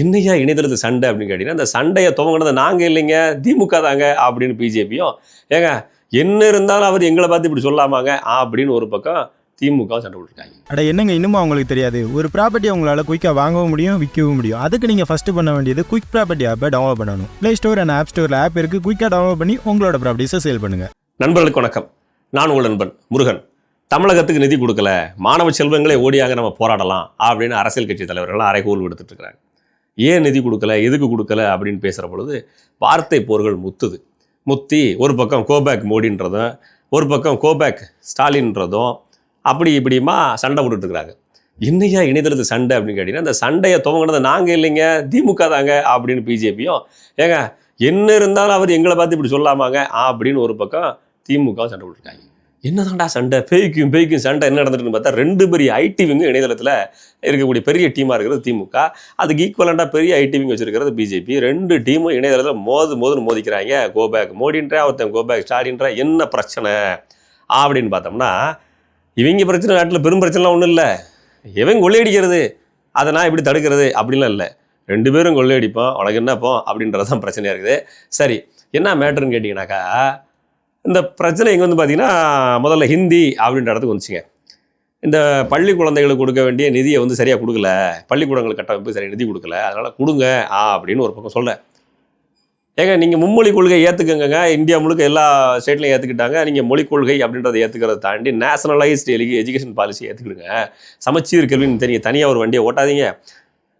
என்னையா இணையதளத்து சண்டை அப்படின்னு கேட்டீங்கன்னா அந்த சண்டையை துவங்கினது நாங்கள் இல்லைங்க திமுக தாங்க அப்படின்னு பிஜேபியும் ஏங்க என்ன இருந்தாலும் அவர் எங்களை பார்த்து இப்படி சொல்லாமாங்க அப்படின்னு ஒரு பக்கம் திமுக சண்டை போட்டுருக்காங்க. அட என்னங்க இன்னும் அவங்களுக்கு தெரியாது. ஒரு ப்ராப்பர்ட்டி உங்களால் குயிக்காக வாங்கவும் முடியும் விற்கவும் முடியும். அதுக்கு நீங்கள் ஃபஸ்ட்டு பண்ண வேண்டியது குயிக் ப்ராப்பர்ட்டி ஆப்பை டவுன்லோட் பண்ணணும். ப்ளே ஸ்டோர் அண்ட் ஆப் ஸ்டோரில் ஆப் இருக்குது குயிக்காக டவுன்லோட் பண்ணி உங்களோட ப்ராப்பர்ட்டிஸை சேல் பண்ணுங்கள் நண்பர்களுக்கு வணக்கம். நான் உங்கள் நண்பன் முருகன். தமிழகத்துக்கு நிதி கொடுக்கல. மாணவ செல்வங்களே ஓடியாங்க நம்ம போராடலாம் அப்படின்னு அரசியல் கட்சி தலைவர்கள்லாம் அரைகோல் விடுத்துட்டு இருக்கிறாங்க. ஏன் நிதி கொடுக்கல எதுக்கு கொடுக்கல அப்படின்னு பேசுகிற பொழுது வார்த்தை போர்கள் முத்துது. முத்தி ஒரு பக்கம் கோபேக் மோடின்றதும் ஒரு பக்கம் கோபேக் ஸ்டாலின்றதும் அப்படி இப்படிமா சண்டை போட்டுட்டு இருக்கிறாங்க. என்னையா இணையதளத்து சண்டை அப்படின்னு கேட்டிங்கன்னா அந்த சண்டையை துவங்கினது நாங்கள் இல்லைங்க திமுக தாங்க அப்படின்னு பிஜேபியும் ஏங்க என்ன இருந்தாலும் அவர் எங்களை பார்த்து இப்படி சொல்லாமாங்க அப்படின்னு ஒரு பக்கம் திமுக சண்டை போட்டுருக்காங்க என்னதான்டா சண்டை? பேய்க்கும் பேய்க்கும் சண்டை என்ன நடந்துட்டுன்னு பார்த்தா ரெண்டு பெரிய ஐடிவிங்க இணையதளத்தில் இருக்கக்கூடிய பெரிய டீமாக இருக்கிறது திமுக. அதுக்கு ஈக்குவலண்டாக பெரிய ஐடிவிங் வச்சிருக்கிறது பிஜேபி ரெண்டு டீமும் இணையதளத்தில் மோது மோதுன்னு மோதிக்கிறாங்க. கோபேக் மோடின்ற ஒருத்தன் கோபேக் ஸ்டாலின்ற என்ன பிரச்சனை? அப்படின்னு பார்த்தோம்னா இவங்க பிரச்சனை நாட்டில் பெரும் பிரச்சனைலாம் ஒன்றும் இல்லை. இவன் கொள்ளையடிக்கிறது. அதை நான் எப்படி தடுக்கிறது அப்படிலாம் இல்லை. ரெண்டு பேரும் கொள்ளையடிப்போம் உனக்கு என்னப்போம் அப்படின்றது தான் பிரச்சனையாக இருக்குது. சரி என்ன மேட்ருன்னு கேட்டிங்கனாக்கா இந்த பிரச்சனை இங்கே வந்து பார்த்தீங்கன்னா முதல்ல ஹிந்தி அப்படின்ற இடத்துக்கு வந்துச்சுங்க. இந்த பள்ளி குழந்தைகளுக்கு கொடுக்க வேண்டிய நிதியை வந்து சரியாக கொடுக்கல. பள்ளிக்கூடங்கள் கட்டமைப்பு சரியாக நிதி கொடுக்கல. அதனால் கொடுங்க ஆ அப்படின்னு ஒரு பக்கம் சொல்கிறேன் ஏங்க நீங்கள் மும்மொழி கொள்கை ஏற்றுக்கங்க இந்தியா முழுக்க எல்லா ஸ்டேட்லையும் ஏற்றுக்கிட்டாங்க நீங்கள் மொழிக் கொள்கை அப்படின்றத ஏற்றுக்கிறத தாண்டி நேஷனலைஸ்டு எஜுகேஷன் பாலிசி ஏற்றுக்கிடுங்க சமச்சீர் கல்வின்னு தெரியும் தனியாக ஒரு வண்டியை ஓட்டாதீங்க.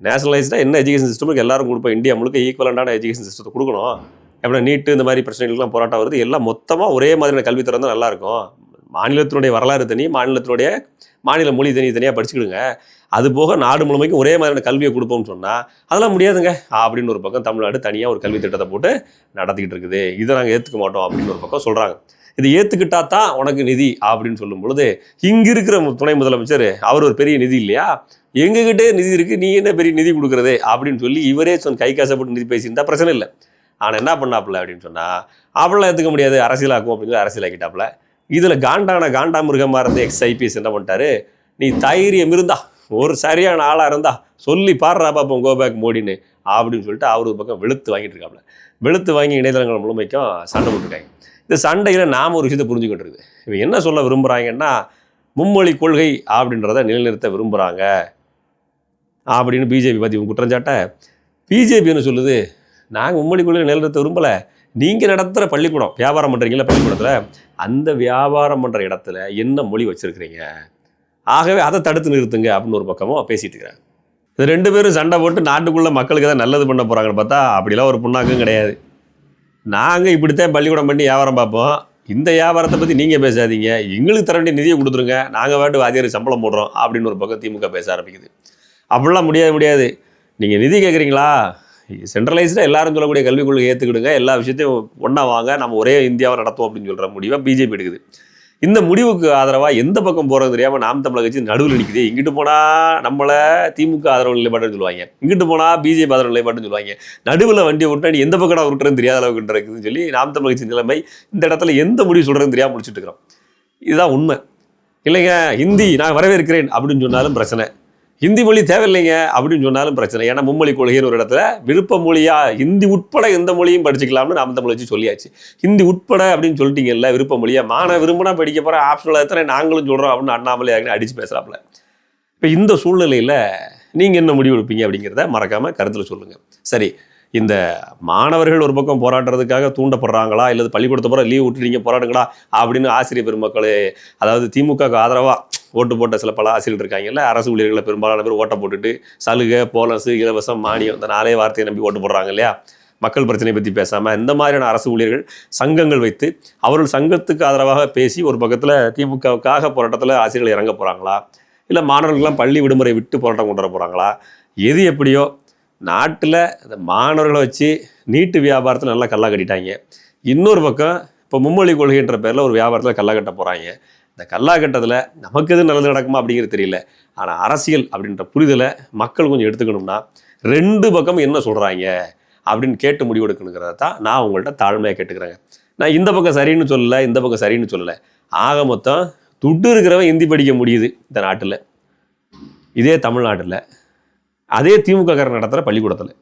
நேஷனலைஸ்டாக என்ன எஜுகேஷன் சிஸ்டமுக்கு எல்லாரும் கொடுப்போம்? இந்தியா முழுக்க ஈக்குவலண்டான எஜுகேஷன் சிஸ்டத்தை கொடுக்கணும். எப்படி நீட்டு இந்த மாதிரி பிரச்சனைகளுக்குலாம் போராட்டம் வருது. எல்லாம் மொத்தமாக ஒரே மாதிரியான கல்வி தான் நல்லாயிருக்கும் மாநிலத்தினுடைய வரலாறு தனி மாநிலத்தினுடைய மாநில மொழி தனி தனியாக படிச்சுக்கிடுங்க. அது போக நாடு முழுமைக்கும் ஒரே மாதிரியான கல்வியை கொடுப்போம்னு சொன்னால் அதெல்லாம் முடியாதுங்க. அப்படின்னு ஒரு பக்கம் தமிழ்நாடு தனியாக ஒரு கல்வி திட்டத்தை போட்டு நடத்திக்கிட்டு இருக்குது. இதை நாங்கள் ஏற்றுக்க மாட்டோம் அப்படின்னு ஒரு பக்கம் சொல்கிறாங்க இது ஏற்றுக்கிட்டா தான் உனக்கு நிதி அப்படின்னு சொல்லும் பொழுது இங்கே இருக்கிற துணை முதலமைச்சர் அவர் ஒரு பெரிய நிதி இல்லையா? எங்ககிட்டே நிதி இருக்குது நீ என்ன பெரிய நிதி கொடுக்குறது? அப்படின்னு சொல்லி இவரே சொன்ன கை காசப்பட்டு நிதி பேசியிருந்தா பிரச்சனை இல்லை. ஆனால் என்ன பண்ணாப்புல அப்படின்னு சொன்னால் அவளாம் எடுத்துக்க முடியாது அரசியலாக்கும் அப்படின்னு சொல்லி அரசியலாக்கிட்டாப்புல இதில் காண்டான காண்டாமிருகமாக இருந்து எக்ஸ் ஐபிஎஸ் என்ன பண்ணிட்டாரு? நீ தைரியம் இருந்தா ஒரு சரியான ஆளாக இருந்தா சொல்லி பாடுறா பாப்போம் கோபேக் மோடின்னு அப்படின்னு சொல்லிட்டு அவர் பக்கம் வெளுத்து வாங்கிட்டு இருக்காப்புல. வெளுத்து வாங்கி இணையதளங்கள் முழுமைக்கும் சண்டை போட்டுருக்காங்க இந்த சண்டையில் நாம் ஒரு விஷயத்தை புரிஞ்சுக்கிட்டு இருக்குது. இவங்க என்ன சொல்ல விரும்புகிறாங்கன்னா மும்மொழி கொள்கை அப்படின்றத நிலைநிறுத்த விரும்புகிறாங்க அப்படின்னு பிஜேபி பற்றி குற்றஞ்சாட்டை குற்றஞ்சாட்ட. பிஜேபி என்ன சொல்லுது? நாங்கள் மும்மொழி கொள்கை விரும்பலை. நீங்கள் நடத்துகிற பள்ளிக்கூடம் வியாபாரம் பண்ணுறீங்களா பள்ளிக்கூடத்தில் அந்த வியாபாரம் பண்ணுற இடத்துல என்ன மொழி வச்சுருக்கிறீங்க? ஆகவே அதை தடுத்து நிறுத்துங்க அப்படின்னு ஒரு பக்கமும் பேசிகிட்டு இருக்கிறேன் இது ரெண்டு பேரும் சண்டை போட்டு நாட்டுக்குள்ளே மக்களுக்கு தான் நல்லது பண்ண போகிறாங்கன்னு பார்த்தா அப்படிலாம் ஒரு புண்ணாக்கும் கிடையாது. நாங்கள் இப்படித்தான் பள்ளிக்கூடம் பண்ணி வியாபாரம் பார்ப்போம். இந்த வியாபாரத்தை பற்றி நீங்கள் பேசாதீங்க. எங்களுக்கு தர வேண்டிய நிதியை கொடுத்துருங்க. நாங்கள் வாட்டு வாத்தியார் சம்பளம் போடுறோம் அப்படின்னு ஒரு பக்கம் திமுக பேச ஆரம்பிக்குது. அப்படிலாம் முடியாது முடியாது. நீங்கள் நிதி கேட்குறீங்களா சென்ட்ரலைஸ்டாக எல்லாரும் சொல்லக்கூடிய கல்விக் கொள்கை ஏற்றுக்கிடுங்க எல்லா விஷயத்தையும் ஒன்றா வாங்க. நம்ம ஒரே இந்தியாவை நடத்துவோம் அப்படின்னு சொல்கிற முடிவாக பிஜேபி எடுக்குது. இந்த முடிவுக்கு ஆதரவாக எந்த பக்கம் போகிறது தெரியாமல் நாம் தமிழக கட்சி நடுவில் நிற்குது இங்கிட்டு போனால் நம்மளை திமுக ஆதரவு நிலைப்பாடுன்னு சொல்லுவாங்க. இங்கிட்டு போனால் பிஜேபி ஆதரவு நிலைப்பாட்டுன்னு சொல்லுவாங்க. நடுவில் வண்டி விட்டா நீ எந்த பக்கம் விட்டுறதுன்னு தெரியாத அளவுக்கு இருக்குதுன்னு சொல்லி நாம் தமிழக கட்சி நிலைமை இந்த இடத்துல எந்த முடிவு சொல்கிறதுன்னு தெரியாமல் முடிச்சுட்டு இருக்கிறோம். இதுதான் உண்மை. இல்லைங்க ஹிந்தி நான் வரவேற்கிறேன் அப்படின்னு சொன்னாலும் பிரச்சனை. ஹிந்தி மொழி தேவையில்லைங்க அப்படின்னு சொன்னாலும் பிரச்சனை. ஏன்னா மும்மொழி கொள்கைன்னு ஒரு இடத்துல விருப்ப மொழியா ஹிந்தி உட்பட எந்த மொழியும் படிச்சுக்கலாம்னு நாம் தமிழ் வச்சு சொல்லியாச்சு. ஹிந்தி உட்பட அப்படின்னு சொல்லிட்டீங்கல்ல விருப்ப மொழியா? மாணவ விரும்பினா படிக்க போகிற ஆப்ஷனில் எத்தனை நாங்களும் சொல்கிறோம் அப்படின்னு அண்ணாமலை அடிச்சு பேசுகிறாப்புல இப்போ இந்த சூழ்நிலையில் நீங்கள் என்ன முடிவு எடுப்பீங்க அப்படிங்கிறத மறக்காமல் கருத்தில் சொல்லுங்கள் சரி இந்த மாணவர்கள் ஒரு பக்கம் போராடுறதுக்காக தூண்டப்படுறாங்களா? இல்லை பள்ளிக்கூடத்தை போகிற லீவ் விட்டுட்டீங்க போராடுங்களா அப்படின்னு ஆசிரியர் பெருமக்கள் அதாவது திமுகவுக்கு ஆதரவாக ஓட்டு போட்ட சில பல ஆசிரியர்கள் இருக்காங்கல்ல அரசு ஊழியர்களை பெரும்பாலான பேர் ஓட்டை போட்டுட்டு சலுகை போனஸ் இலவசம் மானியம் இந்த நாளே வார்த்தையை நம்பி ஓட்டு போடுறாங்க இல்லையா? மக்கள் பிரச்சனையை பற்றி பேசாமல் இந்த மாதிரியான அரசு ஊழியர்கள் சங்கங்கள் வைத்து அவர்கள் சங்கத்துக்கு ஆதரவாக பேசி ஒரு பக்கத்தில் திமுகவுக்காக போராட்டத்தில் ஆசிரியர்கள் இறங்க போகிறாங்களா இல்லை மாணவர்கள்லாம் பள்ளி விடுமுறை விட்டு போராட்டம் கொண்டு வர போகிறாங்களா எது எப்படியோ நாட்டில் இந்த மாணவர்களை வச்சு நீட்டு வியாபாரத்தில் நல்லா கல்லா கட்டிட்டாங்க. இன்னொரு பக்கம் இப்போ மும்மொழி கொள்கைன்ற பேரில் ஒரு வியாபாரத்தில் கல்லா கட்ட போகிறாங்க இந்த கல்லா கட்டத்தில் நமக்கு எது நல்லது நடக்குமா அப்படிங்கிறது தெரியல. ஆனால் அரசியல் அப்படின்ற புரிதலை மக்கள் கொஞ்சம் எடுத்துக்கணும்னா ரெண்டு பக்கம் என்ன சொல்கிறாங்க அப்படின்னு கேட்டு முடிவெடுக்கணுங்கிறத தான் நான் உங்கள்கிட்ட தாழ்மையாக கேட்டுக்கிறேங்க. நான் இந்த பக்கம் சரின்னு சொல்லலை இந்த பக்கம் சரின்னு சொல்லலை. ஆக மொத்தம் துட்டு இருக்கிறவன் ஹிந்தி படிக்க முடியுது இந்த நாட்டில். இதே தமிழ்நாட்டில். அதே திமுக காரர் நடத்துகிற பள்ளிக்கூடத்தில்.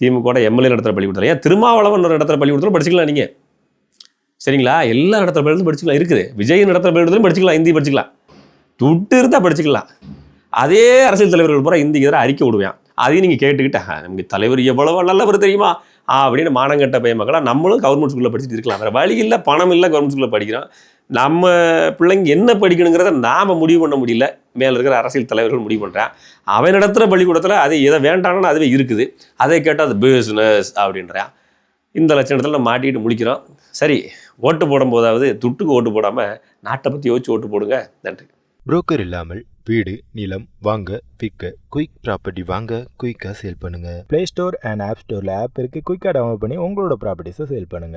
திமுக எம்எல்ஏ நடத்துகிற பள்ளிக்கூடத்தில். ஏன் திருமாவளவன் நடத்துகிற பள்ளிக்கூடத்தில் படிச்சுக்கலாம் நீங்கள் சரிங்களா? எல்லா நடத்துகிற பள்ளிக்கூடத்தும் படிச்சுக்கலாம். இருக்குது. விஜய் நடத்துகிற பள்ளிக்கூடத்துலையும் படிச்சுக்கலாம். ஹிந்தி படிச்சுக்கலாம். துட்டு இருந்தால் படிச்சுக்கலாம். அதே அரசியல் தலைவர்கள் பூரா இந்திக்கு எதிராக அறிக்கை விடுவேன். அதையும் நீங்கள் கேட்டுக்கிட்டேன் நமக்கு தலைவர் எவ்வளவோ நல்லவர் தெரியுமா? அப்படின்னு மானங்கட்ட பையன் மக்களாக நம்மளும் கவர்மெண்ட் ஸ்கூலில் படிச்சுட்டு இருக்கலாம். வேறு வழி இல்லை பணம் இல்லை கவர்மெண்ட் ஸ்கூலில் படிக்கிறோம் நம்ம பிள்ளைங்க என்ன படிக்கணுங்கிறத நாம் முடிவு பண்ண முடியல. மேலே இருக்கிற அரசியல் தலைவர்கள் முடிவு பண்ணுறான் அவன் நடத்துகிற பள்ளிக்கூடத்தில் அது எதை வேண்டாம்னு அதுவே இருக்குது. அதை கேட்டால் அது பிஸ்னஸ் அப்படின்றான். இந்த லட்சணத்தில் நம்ம மாட்டிக்கிட்டு முடிக்கிறோம் சரி ஓட்டு போடும்போதாவது துட்டுக்கு ஓட்டு போடாமல் நாட்டை பற்றி யோசிச்சு ஓட்டு போடுங்க. நன்றி. புரோக்கர் இல்லாமல் வீடு நிலம் வாங்க விற்க குயிக் ப்ராப்பர்ட்டி வாங்க குயிக்காக சேல் பண்ணுங்க. ப்ளே ஸ்டோர் அண்ட் ஆப் ஸ்டோரில் ஆப் இருக்குது குயிக்காக டவுன்லோட் பண்ணி உங்களோட ப்ராப்பர்ட்டிஸை சேல் பண்ணுங்கள்